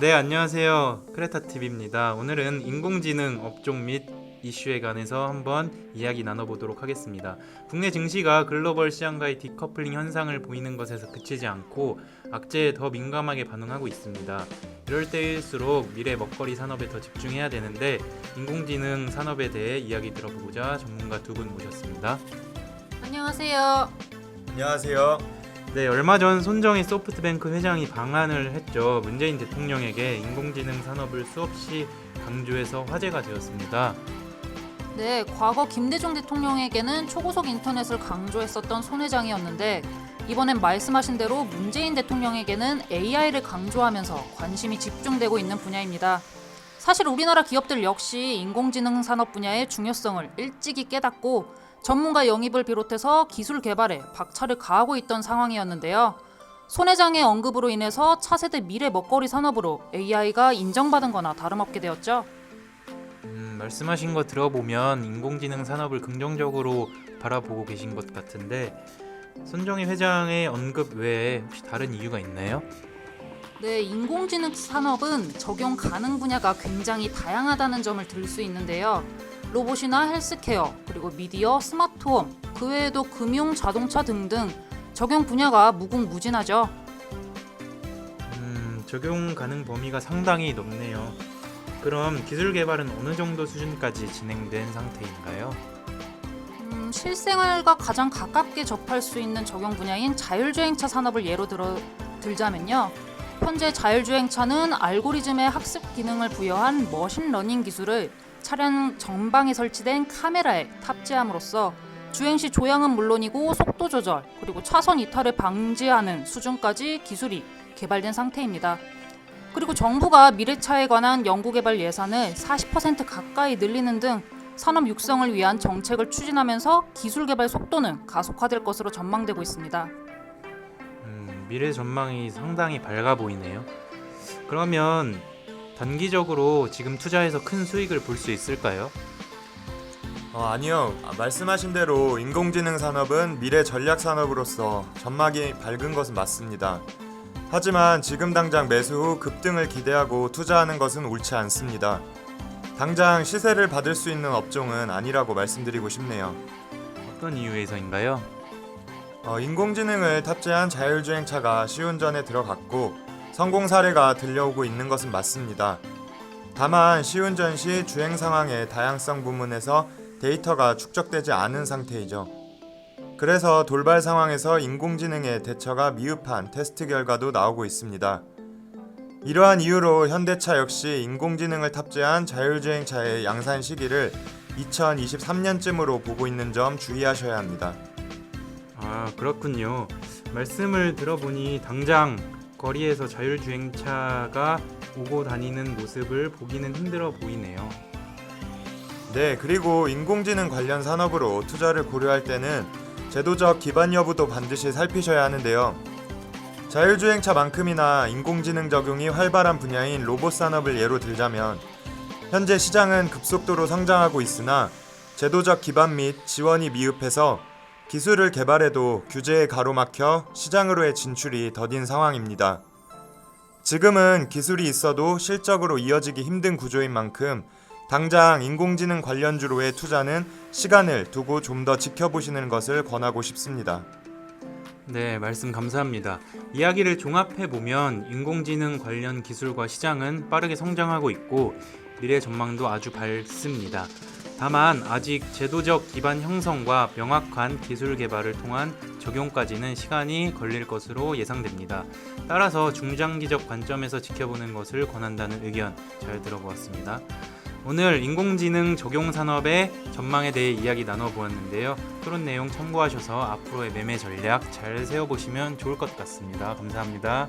네, 안녕하세요. 크레타TV입니다. 오늘은 인공지능 업종 및 이슈에 관해서 한번 이야기 나눠보도록 하겠습니다. 국내 증시가 글로벌 시장과의 디커플링 현상을 보이는 것에서 그치지 않고 악재에 더 민감하게 반응하고 있습니다. 이럴 때일수록 미래 먹거리 산업에 더 집중해야 되는데 인공지능 산업에 대해 이야기 들어보고자 전문가 두 분 모셨습니다. 안녕하세요. 안녕하세요. 네, 얼마 전 손정희 소프트뱅크 회장이 방한을 했죠. 문재인 대통령에게 인공지능 산업을 수없이 강조해서 화제가 되었습니다. 네, 과거 김대중 대통령에게는 초고속 인터넷을 강조했었던 손 회장이었는데 이번엔 말씀하신 대로 문재인 대통령에게는 AI를 강조하면서 관심이 집중되고 있는 분야입니다. 사실 우리나라 기업들 역시 인공지능 산업 분야의 중요성을 일찍이 깨닫고 전문가 영입을 비롯해서 기술 개발에 박차를 가하고 있던 상황이었는데요. 손 회장의 언급으로 인해서 차세대 미래 먹거리 산업으로 AI가 인정받은 거나 다름없게 되었죠. 음, 말씀하신 거 들어보면 인공지능 산업을 긍정적으로 바라보고 계신 것 같은데 손정희 회장의 언급 외에 혹시 다른 이유가 있나요? 네, 인공지능 산업은 적용 가능 분야가 굉장히 다양하다는 점을 들 수 있는데요. 로봇이나 헬스케어, 그리고 미디어, 스마트홈, 그 외에도 금융, 자동차 등등 적용 분야가 무궁무진하죠. 음, 적용 가능 범위가 상당히 넓네요. 그럼 기술 개발은 어느 정도 수준까지 진행된 상태인가요? 음, 실생활과 가장 가깝게 접할 수 있는 적용 분야인 자율주행차 산업을 예로 들어 들자면요. 현재 자율주행차는 알고리즘의 학습 기능을 부여한 머신러닝 기술을 차량 전방에 설치된 카메라에 탑재함으로써 주행 시 조향은 물론이고 속도 조절 그리고 차선 이탈을 방지하는 수준까지 기술이 개발된 상태입니다. 그리고 정부가 미래차에 관한 연구개발 예산을 40% 가까이 늘리는 등 산업 육성을 위한 정책을 추진하면서 기술 개발 속도는 가속화될 것으로 전망되고 있습니다. 음, 미래 전망이 상당히 밝아 보이네요. 그러면 단기적으로 지금 투자해서 큰 수익을 볼 수 있을까요? 어, 아니요. 아, 말씀하신 대로 인공지능 산업은 미래 전략 산업으로서 전망이 밝은 것은 맞습니다. 하지만 지금 당장 매수 후 급등을 기대하고 투자하는 것은 옳지 않습니다. 당장 시세를 받을 수 있는 업종은 아니라고 말씀드리고 싶네요. 어떤 이유에서인가요? 어, 인공지능을 탑재한 자율주행차가 시운전에 들어갔고 성공 사례가 들려오고 있는 것은 맞습니다. 다만 시운전 시 주행 상황의 다양성 부문에서 데이터가 축적되지 않은 상태이죠. 그래서 돌발 상황에서 인공지능의 대처가 미흡한 테스트 결과도 나오고 있습니다. 이러한 이유로 현대차 역시 인공지능을 탑재한 자율주행차의 양산 시기를 2023년쯤으로 보고 있는 점 주의하셔야 합니다. 아 그렇군요. 말씀을 들어보니 당장 거리에서 자율주행차가 오고 다니는 모습을 보기는 힘들어 보이네요. 네, 그리고 인공지능 관련 산업으로 투자를 고려할 때는 제도적 기반 여부도 반드시 살피셔야 하는데요. 자율주행차만큼이나 인공지능 적용이 활발한 분야인 로봇 산업을 예로 들자면 현재 시장은 급속도로 성장하고 있으나 제도적 기반 및 지원이 미흡해서 기술을 개발해도 규제에 가로막혀 시장으로의 진출이 더딘 상황입니다. 지금은 기술이 있어도 실적으로 이어지기 힘든 구조인 만큼 당장 인공지능 관련주로의 투자는 시간을 두고 좀 더 지켜보시는 것을 권하고 싶습니다. 네, 말씀 감사합니다. 이야기를 종합해 보면 인공지능 관련 기술과 시장은 빠르게 성장하고 있고 미래 전망도 아주 밝습니다. 다만 아직 제도적 기반 형성과 명확한 기술 개발을 통한 적용까지는 시간이 걸릴 것으로 예상됩니다. 따라서 중장기적 관점에서 지켜보는 것을 권한다는 의견 잘 들어보았습니다. 오늘 인공지능 적용 산업의 전망에 대해 이야기 나눠보았는데요. 토론 내용 참고하셔서 앞으로의 매매 전략 잘 세워보시면 좋을 것 같습니다. 감사합니다.